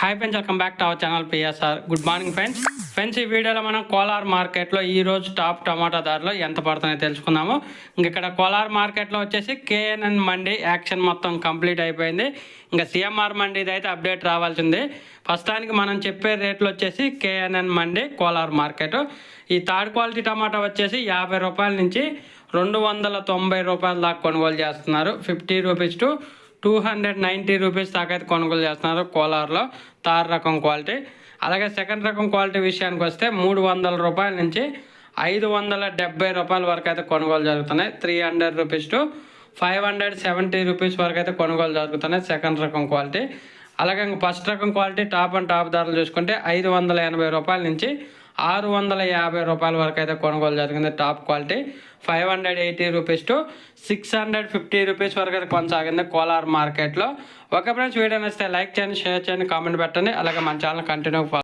Hi friends welcome back to our channel PSR good morning friends friends ఈ వీడియోలో మనం కోలార్ మార్కెట్లో ఈ రోజు టాప్ టమాటా ధరలు ఎంత పడుతున్నాయో తెలుసుకుందాము. ఇక్కడ కోలార్ మార్కెట్లో వచ్చేసి కేఎన్ఎన్ మండి యాక్షన్ మొత్తం కంప్లీట్ అయిపోయింది. ఇంకా సిఎంఆర్ మండిది అయితే అప్డేట్ రావాల్సింది ప్రస్తుతానికి మనం చెప్పే రేట్లు వచ్చేసి కేఎన్ఎన్ మండి కోలార్ మార్కెట్. ఈ థర్డ్ క్వాలిటీ టమాటా వచ్చేసి యాభై రూపాయల నుంచి రెండు వందల తొంభై రూపాయల దాకా కొనుగోలు చేస్తున్నారు. Fifty rupees to two hundred ninety rupees దాకా అయితే కొనుగోలు చేస్తున్నారు కోలార్లో. తార్ రకం క్వాలిటీ. అలాగే సెకండ్ రకం క్వాలిటీ విషయానికి వస్తే మూడు వందల రూపాయల నుంచి ఐదు వందల డెబ్బై రూపాయల వరకు అయితే కొనుగోలు జరుగుతున్నాయి. Three hundred rupees to five hundred seventy rupees వరకు అయితే కొనుగోలు జరుగుతున్నాయి సెకండ్ రకం క్వాలిటీ. అలాగే ఇంకా ఫస్ట్ రకం క్వాలిటీ టాప్ అండ్ టాప్ ధరలు చూసుకుంటే ఐదు వందల ఎనభై రూపాయల నుంచి ఆరు వందల యాభై రూపాయల వరకు అయితే కొనుగోలు జరిగింది. Top quality five hundred eighty rupees to six hundred fifty rupees వరకు అయితే కొనసాగింది కోలార్ మార్కెట్లో. ఒక ఫ్రెండ్స్ వీడియో నచ్చితే లైక్ చేయండి షేర్ చేయండి కామెంట్ పెట్టండి. అలాగే మన ఛానల్ కంటిన్యూ